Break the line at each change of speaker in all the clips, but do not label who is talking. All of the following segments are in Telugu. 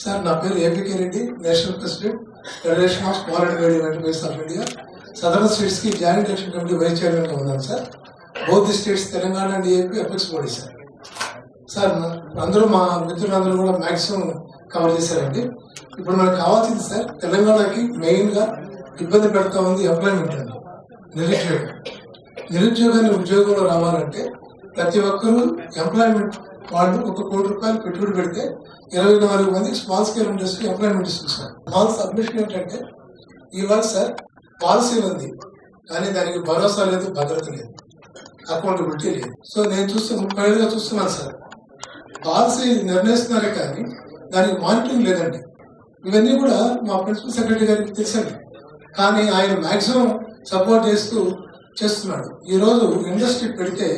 సార్ నా పేరు APK Reddy national president federation of small and medium enterprises of India. Southern స్టేట్స్కి జాయింట్ ఎలక్షన్ కమిటీ వైస్ చైర్మన్గా ఉన్నాను sir. Both states Telangana and AP apex body sir. Sir అందరూ మా మిత్రులందరూ కూడా మాక్సిమం కవర్ చేశారండి. ఇప్పుడు మనకు కావాల్సింది సార్ తెలంగాణకి మెయిన్గా ఇబ్బంది పెడతా ఉంది ఎంప్లాయ్మెంట్ అండి నిరుద్యోగం. నిరుద్యోగాన్ని ఉద్యోగంలో రావాలంటే ప్రతి ఒక్కరూ ఎంప్లాయ్మెంట్ వాళ్ళు ఒక కోటి రూపాయలు పెట్టుబడి పెడితే ఇరవై నాలుగు మంది స్మాల్ స్కేల్ ఇండస్ట్రీ ఎంప్లాయ్మెంట్ ఇస్తుంది సార్. మాల్ సబ్మిషన్ ఏంటంటే ఇవాళ సార్ పాలసీ ఉంది కానీ దానికి భరోసా లేదు భద్రత లేదు అకౌంటబిలిటీ లేదు. సో నేను చూస్తే ముప్పై ఏళ్ళుగా చూస్తున్నాను సార్. పాలసీ నిర్ణయిస్తున్నారే కానీ దానికి మానిటరింగ్ లేదండి. ఇవన్నీ కూడా మా ప్రిన్సిపల్ సెక్రటరీ గారికి తెలుసండి. కానీ ఆయన మాక్సిమం సపోర్ట్ చేస్తూ చేస్తున్నాడు. ఈరోజు ఇండస్ట్రీ పెడితే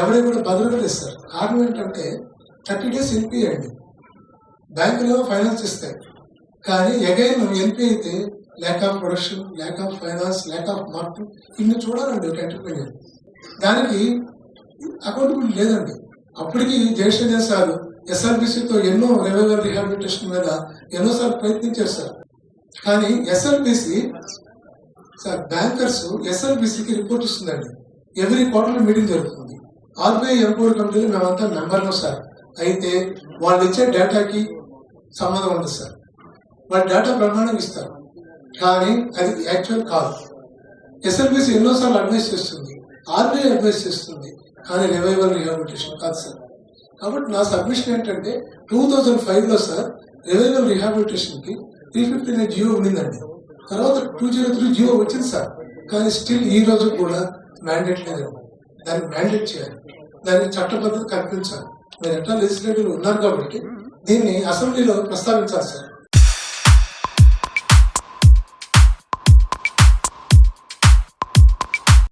ఎవరు కూడా బదులుగా లేదు సార్ కారణం ఏంటంటే థర్టీ డేస్ ఎన్పి అండి. బ్యాంకులో ఫైనాన్స్ ఇస్తాయి. కానీ అగైన్ ఎన్పి అయితే lack of production lack of finance lack of market ఇన్ని చూడాలండి ఒక ఎంటర్ప్రీనియర్ దానికి అకౌంటబిలిటీ లేదండి. అప్పటికి జయశంకర్ సార్ ఎస్ఆర్బిసితో ఎన్నో రెవెన్యూ రిహాబిలిటేషన్ మీద ఎన్నోసార్లు ప్రయత్నించారు సార్. కానీ ఎస్ఎల్బిసి సార్ బ్యాంకర్స్ ఎస్ఎల్బిసికి రిపోర్ట్ ఇస్తుందండి. ఎవ్రీ క్వార్టర్ మీటింగ్ జరుగుతుంది. ఆర్బీఐ ఎంపోర్ కమిటీలో మేమంతా మెంబర్లు సార్. అయితే వాళ్ళు ఇచ్చే డేటాకి సంబంధం ఉంది సార్. వాళ్ళ డేటా ప్రమాణం ఇస్తారు. కానీ అది యాక్చువల్ కాదు. ఎస్ఎల్బిసి ఎన్నోసార్లు అడ్వైస్ చేస్తుంది. ఆర్బీఐ అడ్వైస్ చేస్తుంది. కానీ రివైవల్ రిహాబిలిటేషన్ కాదు సార్. కాబట్టి నా సబ్మిషన్ ఏంటంటే టూ థౌజండ్ ఫైవ్లో సార్ రివైవల్ రిహాబిలిటేషన్కి త్రీ ఫిఫ్టీ నైన్ జియో ఉండిందండి. తర్వాత టూ జీరో త్రీ జియో వచ్చింది సార్. కానీ స్టిల్ ఈ రోజు కూడా మ్యాండేట్ లేదండి దాన్ని మ్యాండేట్ చేయాలి. దాన్ని చట్టబద్ధత కల్పించాలి. మీరు ఎట్లా లెజిస్లేటివ్ ఉన్నారు కాబట్టి దీన్ని అసెంబ్లీలో ప్రస్తావించాలి సార్